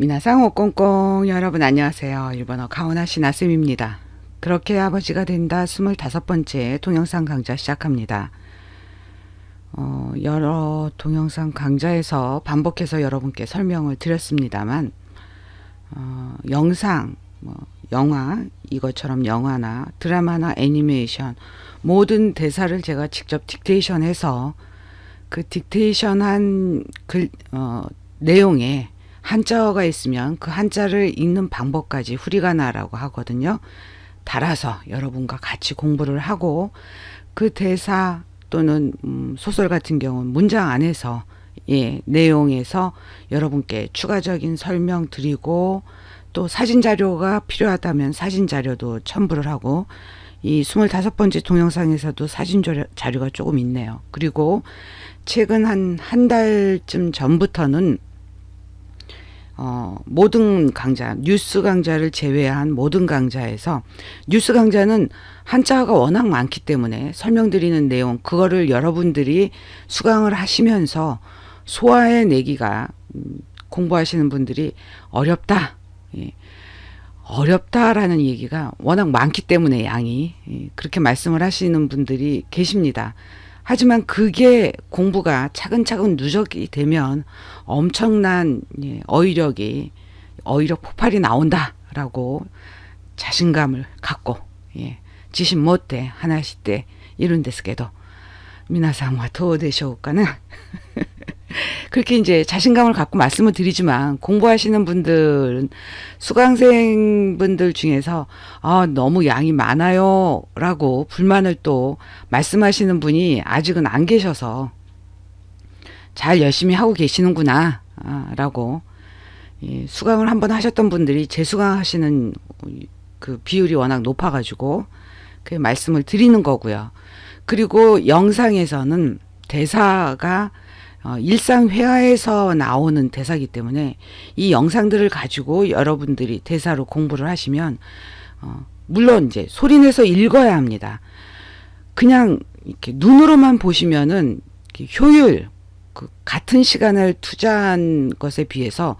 미나상 꽁꽁 여러분 안녕하세요. 일본어 가오나시 나쌤입니다. 그렇게 아버지가 된다 25번째 동영상 강좌 시작합니다. 어, 여러 동영상 강좌에서 반복해서 여러분께 설명을 드렸습니다만 어, 영상, 뭐, 영화, 이것처럼 영화나 드라마나 애니메이션 모든 대사를 제가 직접 딕테이션 해서 그 딕테이션 한 글, 어, 내용에 한자어가 있으면 그 한자를 읽는 방법까지 후리가나라고 하거든요. 달아서 여러분과 같이 공부를 하고 그 대사 또는 음, 소설 같은 경우는 문장 안에서 예, 내용에서 여러분께 추가적인 설명 드리고 또 사진 자료가 필요하다면 사진 자료도 첨부를 하고 이 25번째 동영상에서도 사진 자료, 자료가 조금 있네요. 그리고 최근 한 한 달쯤 전부터는 어, 모든 강좌, 뉴스 강좌를 제외한 모든 강좌에서 뉴스 강좌는 한자가 워낙 많기 때문에 설명드리는 내용, 그거를 여러분들이 수강을 하시면서 소화해 내기가 음, 공부하시는 분들이 어렵다. 예. 어렵다라는 얘기가 워낙 많기 때문에 양이 예, 그렇게 말씀을 하시는 분들이 계십니다. 하지만 그게 공부가 차근차근 누적이 되면 엄청난 예, 어휘력이 어휘력 폭발이 나온다라고 자신감을 갖고 예, 지신 못돼 하나씩 때 이룬 데스게도 미나상와 도우되쇼까는 그렇게 이제 자신감을 갖고 말씀을 드리지만 공부하시는 분들은 수강생 분들 중에서 아, 너무 양이 많아요 라고 불만을 또 말씀하시는 분이 아직은 안 계셔서 잘 열심히 하고 계시는구나 아, 라고 예, 수강을 한번 하셨던 분들이 재수강하시는 그 비율이 워낙 높아가지고 그 말씀을 드리는 거고요. 그리고 영상에서는 대사가 어, 일상 회화에서 나오는 대사기 때문에 이 영상들을 가지고 여러분들이 대사로 공부를 하시면 어, 물론 이제 소리내서 읽어야 합니다. 그냥 이렇게 눈으로만 보시면은 효율 그 같은 시간을 투자한 것에 비해서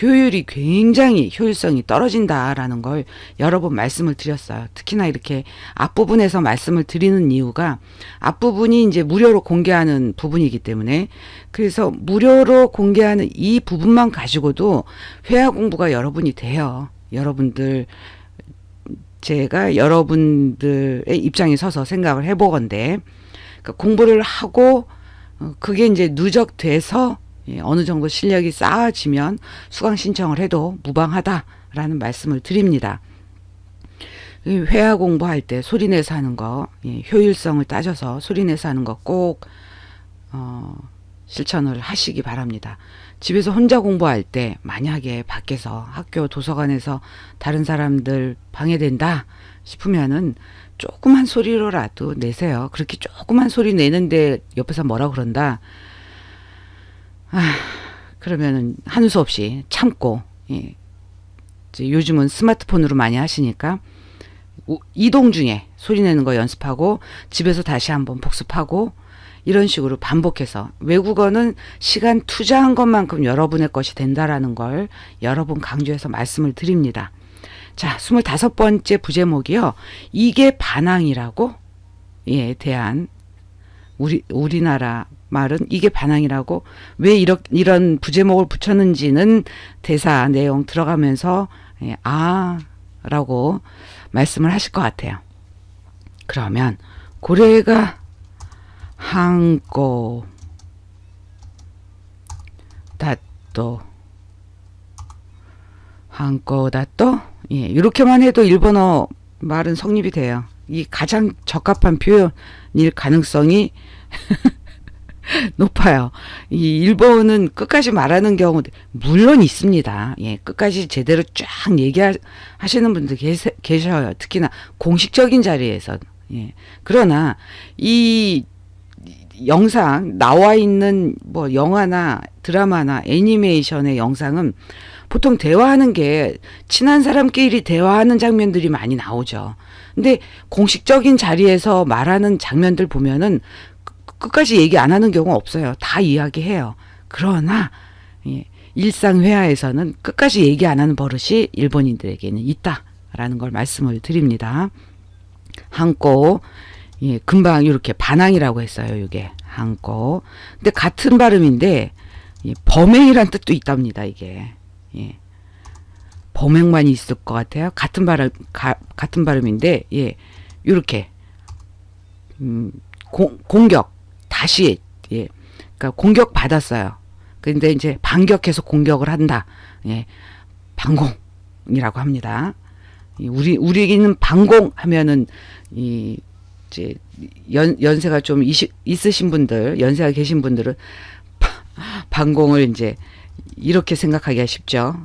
효율이 굉장히 효율성이 떨어진다라는 걸 여러 번 말씀을 드렸어요. 특히나 이렇게 앞부분에서 말씀을 드리는 이유가 앞부분이 이제 무료로 공개하는 부분이기 때문에 그래서 무료로 공개하는 이 부분만 가지고도 회화 공부가 여러분이 돼요. 여러분들 제가 여러분들의 입장에 서서 생각을 해보건데 그러니까 공부를 하고 어, 그게 이제 누적돼서 예, 어느 정도 실력이 쌓아지면 수강 신청을 해도 무방하다라는 말씀을 드립니다. 이 회화 공부할 때 소리 내서 하는 거, 예, 효율성을 따져서 소리 내서 하는 거 꼭, 어, 실천을 하시기 바랍니다. 집에서 혼자 공부할 때 만약에 밖에서 학교 도서관에서 다른 사람들 방해된다 싶으면은 조그만 소리로라도 내세요. 그렇게 조그만 소리 내는데 옆에서 뭐라 그런다. 아, 그러면은 하는 수 없이 참고, 예. 이제 요즘은 스마트폰으로 많이 하시니까 우- 이동 중에 소리 내는 거 연습하고 집에서 다시 한번 복습하고 이런 식으로 반복해서 외국어는 시간 투자한 것만큼 여러분의 것이 된다라는 걸 여러 번 강조해서 말씀을 드립니다. 자, 스물다섯 번째 부제목이요. 이게 반항이라고? 예, 대한 우리 우리나라 말은 이게 반항이라고 왜 이런 이런 부제목을 붙였는지는 대사 내용 들어가면서 예, 아라고 말씀을 하실 것 같아요. 그러면 고래가 한고 다또 한고 다또 예, 이렇게만 해도 일본어 말은 성립이 돼요. 이 가장 적합한 표현일 가능성이 높아요. 이 일본은 끝까지 말하는 경우 물론 있습니다. 예, 끝까지 제대로 쫙 얘기하시는 분들 계세, 계셔요. 특히나 공식적인 자리에서. 예. 그러나 이 영상 나와 있는 뭐 영화나 드라마나 애니메이션의 영상은 보통 대화하는 게 친한 사람끼리 대화하는 장면들이 많이 나오죠. 근데 공식적인 자리에서 말하는 장면들 보면은 끝- 끝까지 얘기 안 하는 경우 없어요. 다 이야기해요. 그러나 예, 일상 회화에서는 끝까지 얘기 안 하는 버릇이 일본인들에게는 있다라는 걸 말씀을 드립니다. 한꼬 예, 금방 이렇게 반항이라고 했어요. 이게 한꼬. 근데 같은 발음인데 예, 범행이란 뜻도 있답니다. 이게 예. 범행만 있을 것 같아요. 같은 발음 가, 같은 발음인데 예, 이렇게 음, 공, 공격 다시 예, 그러니까 공격 받았어요. 근데 이제 반격해서 공격을 한다. 예, 반공이라고 합니다. 이 우리 우리는 반공하면은 이 이제 연 연세가 좀 이시, 있으신 분들, 연세가 계신 분들은 바- 반공을 이제 이렇게 생각하기가 쉽죠.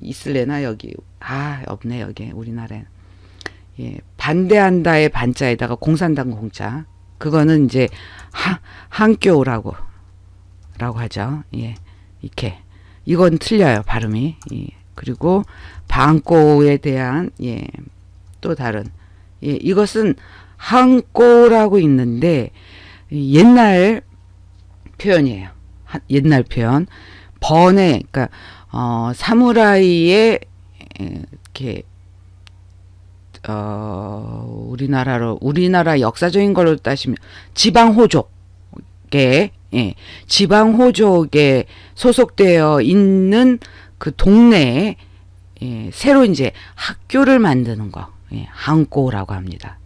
있을래나 여기 아 없네 여기 우리나라에 예 반대한다의 반자에다가 공산당 공자 그거는 이제 한 한교라고 라고 하죠. 예 이렇게 이건 틀려요 발음이 예. 그리고 방꼬에 대한 예 또 다른 예 이것은 한꼬라고 있는데 이 옛날 표현이에요. 하- 옛날 표현 번에 그러니까 어 사무라이의 에, 이렇게 어 우리나라로 우리나라 역사적인 걸로 따지면 지방 호족에 예, 지방 호족에 소속되어 있는 그 동네에 예, 새로 이제 학교를 만드는 거 예, 항고라고 합니다.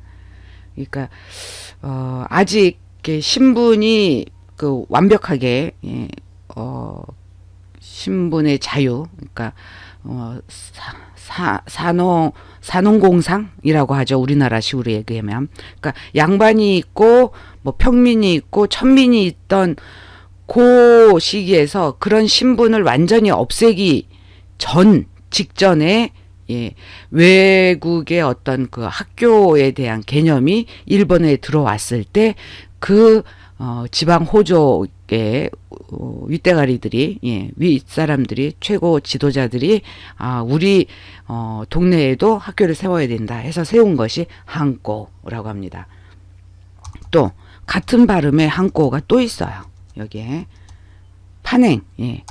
그러니까 어, 아직 신분이 그 완벽하게 예, 어, 신분의 자유, 그러니까 어, 사, 사, 산업 산업공상이라고 하죠. 우리나라식으로 얘기하면, 그러니까 양반이 있고 뭐 평민이 있고 천민이 있던 그 시기에서 그런 신분을 완전히 없애기 전 직전에 예, 외국의 어떤 그 학교에 대한 개념이 일본에 들어왔을 때 그 어, 지방 호족 의 어, 윗대가리들이 예, 윗사람들이 최고 지도자들이 아 우리 어, 동네에도 학교를 세워야 된다 해서 세운 것이 한꼬라고 합니다. 또 같은 발음의 한꼬가 또 있어요. 여기에 판행 예.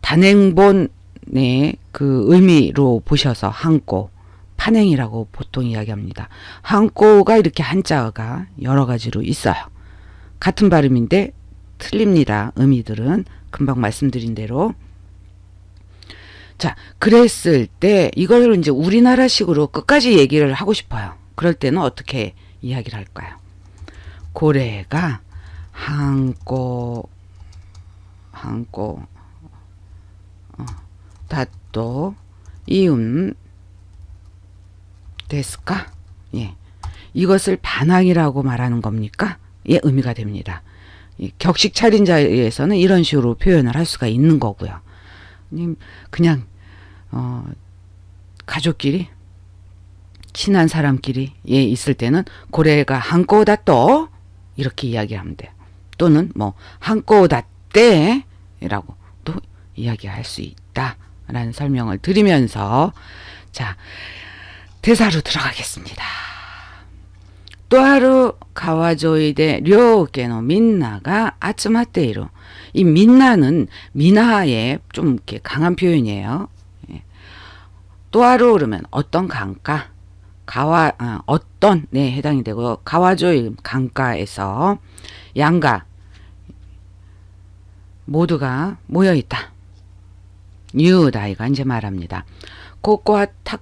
단행본의 그 의미로 보셔서 한꼬 판행이라고 보통 이야기합니다. 한꼬가 이렇게 한자가 여러 가지로 있어요. 같은 발음인데 틀립니다. 의미들은 금방 말씀드린 대로. 자, 그랬을 때 이걸 이제 우리나라식으로 끝까지 얘기를 하고 싶어요. 그럴 때는 어떻게 이야기를 할까요? 고래가 한꼬 한꼬 어, 다또 이음 됐을까? 예. 이것을 반항이라고 말하는 겁니까? 예, 의미가 됩니다. 이 격식 차린 자리에서는 이런 식으로 표현을 할 수가 있는 거고요. 님 그냥 어 가족끼리 친한 사람끼리 예 있을 때는 고래가 한꼬다 또 이렇게 이야기하면 돼요. 또는 뭐 한꼬다 때라고 또 이야기할 수 있다라는 설명을 드리면서 자 대사로 들어가겠습니다. とある川沿いで両家のみんなが集まっている. 이 민나는 민하의 좀 이렇게 강한 표현이에요. 예. 또 하루 그러면 어떤 강가, 가와 아, 어떤 네 해당이 되고 가와조이 강가에서 양가 모두가 모여 있다. 유다이가 이제 말합니다. 고코와 탁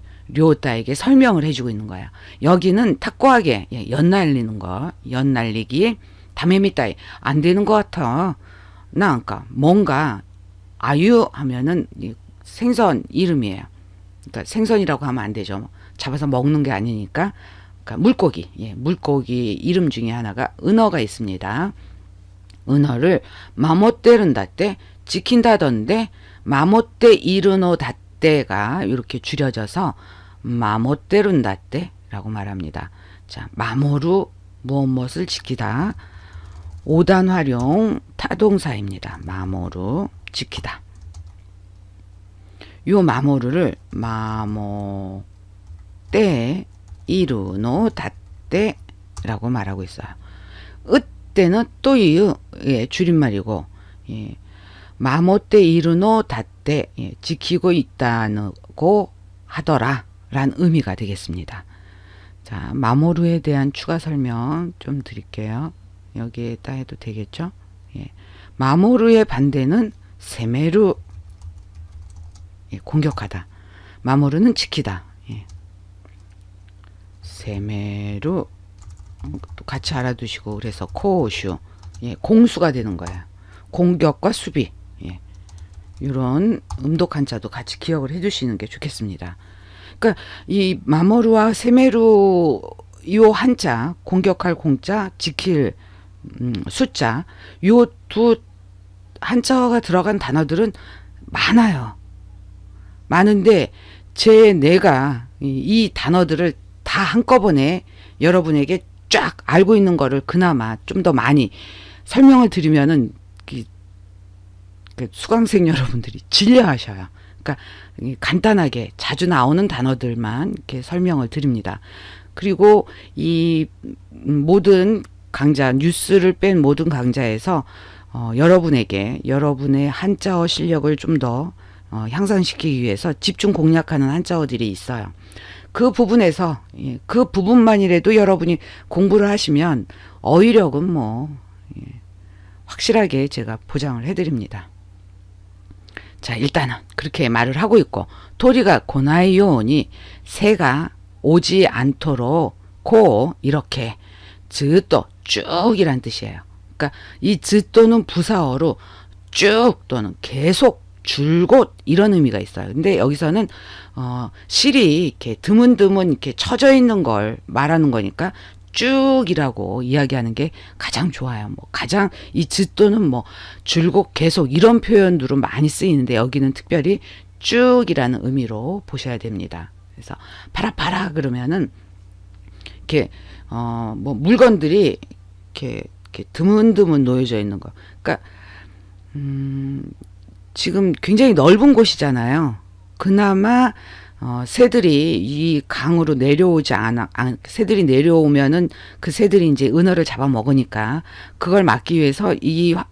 료따에게 설명을 해주고 있는 거야. 여기는 탁구하게 예, 연 날리는 거, 연 날리기 담에미 따위 안 되는 것 같아. 나 아까 뭔가 아유 하면은 이 생선 이름이에요. 그러니까 생선이라고 하면 안 되죠. 잡아서 먹는 게 아니니까. 그러니까 물고기, 예, 물고기 이름 중에 하나가 은어가 있습니다. 은어를 마모떼른다 때 지킨다던데 마모떼 이르노 다떼가 이렇게 줄여져서 마모떼룬다떼라고 말합니다. 자, 마모루 무엇 무엇을 지키다. 5단 활용 타동사입니다. 마모루 지키다. 요 마모루를 마모 때 이루노 다떼라고 말하고 있어요. 으때는 또이의 예, 줄임말이고 예, 마모떼 이루노 다떼 예, 지키고 있다고 하더라 란 의미가 되겠습니다. 자 마모루에 대한 추가 설명 좀 드릴게요. 여기에다 해도 되겠죠? 예, 마모루의 반대는 세메루 예, 공격하다. 마모루는 지키다. 예. 세메루 같이 알아두시고 그래서 코슈 예, 공수가 되는 거예요. 공격과 수비 예. 이런 음독 한자도 같이 기억을 해주시는 게 좋겠습니다. 그러니까 이 마모루와 세메루 요 한자 공격할 공자 지킬 음, 숫자 요 두 한자가 들어간 단어들은 많아요. 많은데 제 내가 이, 이 단어들을 다 한꺼번에 여러분에게 쫙 알고 있는 거를 그나마 좀 더 많이 설명을 드리면은 이, 그 수강생 여러분들이 질려하셔요. 그러니까 이 간단하게 자주 나오는 단어들만 이렇게 설명을 드립니다. 그리고 이 모든 강좌 뉴스를 뺀 모든 강좌에서 어, 여러분에게 여러분의 한자어 실력을 좀더 어, 향상시키기 위해서 집중 공략하는 한자어들이 있어요. 그 부분에서 예, 그 부분만이라도 여러분이 공부를 하시면 어휘력은 뭐 예, 확실하게 제가 보장을 해드립니다. 자 일단은 그렇게 말을 하고 있고 도리가 고나이요니 새가 오지 않도록 고 이렇게 즈또 쭉이란 뜻이에요. 그러니까 이 즈또는 부사어로 쭉 또는 계속 줄곧 이런 의미가 있어요. 근데 여기서는 어 실이 이렇게 드문드문 이렇게 쳐져 있는 걸 말하는 거니까 쭉이라고 이야기하는 게 가장 좋아요. 뭐 가장 이 즈또는 뭐 줄곧 계속 이런 표현으로 많이 쓰이는데 여기는 특별히 쭉이라는 의미로 보셔야 됩니다. 그래서 파라 파라 그러면은 이렇게 어 뭐 물건들이 이렇게 이렇게 드문드문 놓여져 있는 거. 그러니까 음 지금 굉장히 넓은 곳이잖아요. 그나마 어, 새들이 이 강으로 내려오지 않아, 아, 새들이 내려오면은 그 새들이 이제 은어를 잡아먹으니까 그걸 막기 위해서 이 화,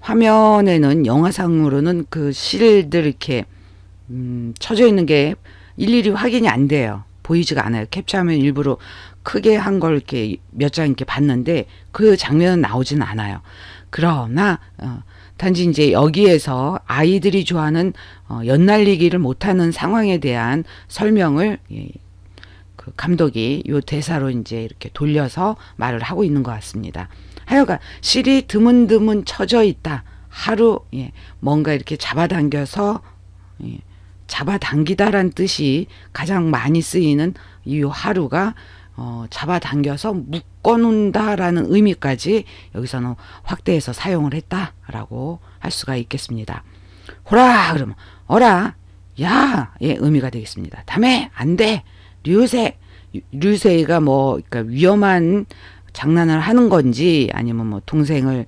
화면에는 영화상으로는 그 실들 이렇게 음, 쳐져 있는 게 일일이 확인이 안 돼요. 보이지가 않아요. 캡처하면 일부러 크게 한 걸 이렇게 몇 장 이렇게 봤는데 그 장면은 나오지는 않아요. 그러나 어, 단지 이제 여기에서 아이들이 좋아하는 어, 연날리기를 못하는 상황에 대한 설명을 예, 그 감독이 요 대사로 이제 이렇게 돌려서 말을 하고 있는 것 같습니다. 하여간 실이 드문드문 쳐져 있다. 하루 예, 뭔가 이렇게 잡아당겨서 예, 잡아당기다란 뜻이 가장 많이 쓰이는 이 하루가 어, 잡아당겨서 묶어놓는다라는 의미까지 여기서는 확대해서 사용을 했다라고 할 수가 있겠습니다. 호라 그러면 어라 야의 의미가 되겠습니다. 다음에 안돼 류세 류세가 뭐 그러니까 위험한 장난을 하는 건지 아니면 뭐 동생을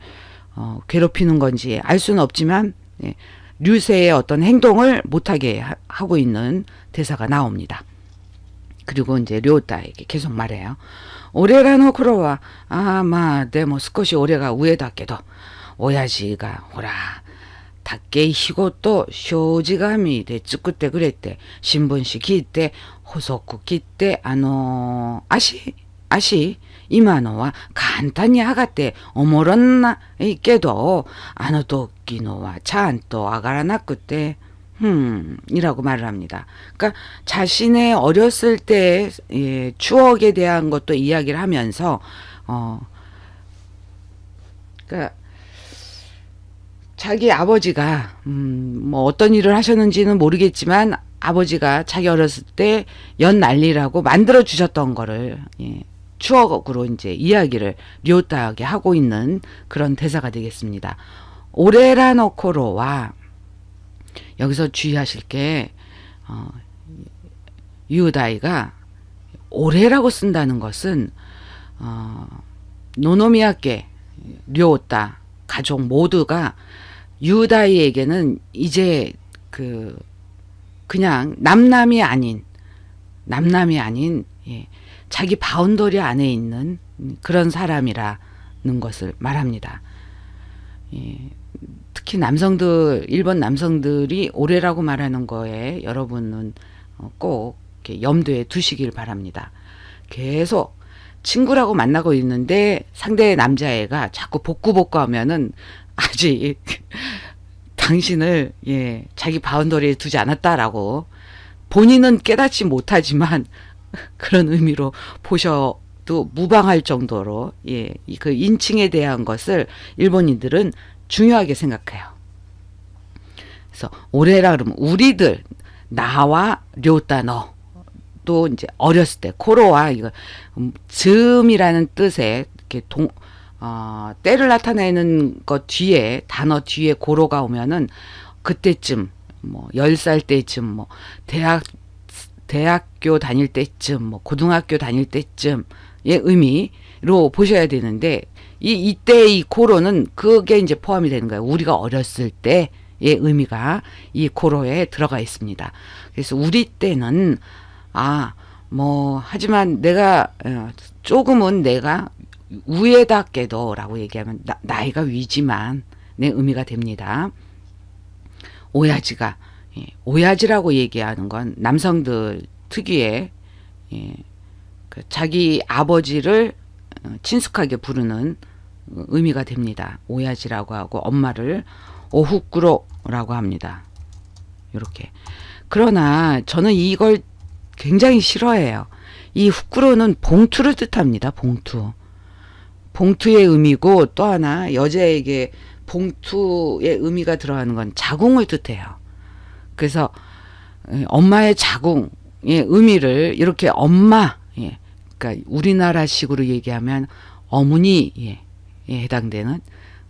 어, 괴롭히는 건지 알 수는 없지만 예, 류세의 어떤 행동을 못하게 하, 하고 있는 대사가 나옵니다. 그리고 이제 료다에게 계속 말해요. 오래라노 그로와. 아마 데모 스컷이 오래가 우에다께도. 오야지가 호라. 닭게 히고또 쇼지감이 데 쯔꾸때 그랬대 신분시 기때 호소쿠 기때 아노 아시 아시 이마노와 간단히 하가때 오모런나 있게도. 아노 도끼노와 찬또 아가라나꾸때 음, 이라고 말을 합니다. 그러니까 자신의 어렸을 때 예, 추억에 대한 것도 이야기를 하면서 어 그러니까 자기 아버지가 음, 뭐 어떤 일을 하셨는지는 모르겠지만 아버지가 자기 어렸을 때 연 난리라고 만들어 주셨던 거를 예, 추억으로 이제 이야기를 료따하게 하고 있는 그런 대사가 되겠습니다. 오레라 노코로와 여기서 주의하실 게 어, 유다이가 올해라고 쓴다는 것은 어, 노노미야께 료오따 가족 모두가 유다이에게는 이제 그 그냥 남남이 아닌 남남이 아닌 예, 자기 바운더리 안에 있는 그런 사람이라는 것을 말합니다. 예, 특히 남성들 일본 남성들이 올해라고 말하는 거에 여러분은 어, 꼭 염두에 두시길 바랍니다. 계속 친구라고 만나고 있는데 상대 남자애가 자꾸 복구 복구 하면은 아직 당신을 예, 자기 바운더리에 두지 않았다라고 본인은 깨닫지 못하지만 그런 의미로 보셔 도 무방할 정도로 예, 이그 인칭에 대한 것을 일본인들은 중요하게 생각해요. 그래서 올해라 그러면 우리들 나와 료따 너. 또 이제 어렸을 때 코로와 이거 음, 즈음이라는 뜻의 이렇게 동 어, 때를 나타내는 것 뒤에 단어 뒤에 고로가 오면은 그때쯤 뭐 10살 때쯤 뭐 대학 대학교 다닐 때쯤 뭐 고등학교 다닐 때쯤 의 의미로 보셔야 되는데 이 이때 이 고로는 그게 이제 포함이 되는 거예요. 우리가 어렸을 때의 의미가 이 고로에 들어가 있습니다. 그래서 우리 때는 아, 뭐, 하지만 내가, 어, 조금은 내가 우에다께도라고 얘기하면 나, 나이가 위지만 내 의미가 됩니다. 오야지가, 예, 오야지라고 얘기하는 건 남성들 특유의, 예, 그 자기 아버지를 어, 친숙하게 부르는 어, 의미가 됩니다. 오야지라고 하고 엄마를 오후꾸로라고 합니다. 이렇게. 그러나 저는 이걸 굉장히 싫어해요. 이 후쿠로는 봉투를 뜻합니다. 봉투. 봉투의 의미고 또 하나 여자에게 봉투의 의미가 들어가는 건 자궁을 뜻해요. 그래서 예, 엄마의 자궁의 의미를 이렇게 엄마, 예, 그러니까 우리나라식으로 얘기하면 어머니에 예, 해당되는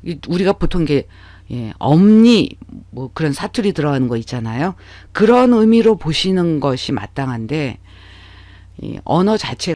이 우리가 보통 게 예, 엄니 뭐 그런 사투리 들어가는 거 있잖아요. 그런 의미로 보시는 것이 마땅한데 이 언어 자체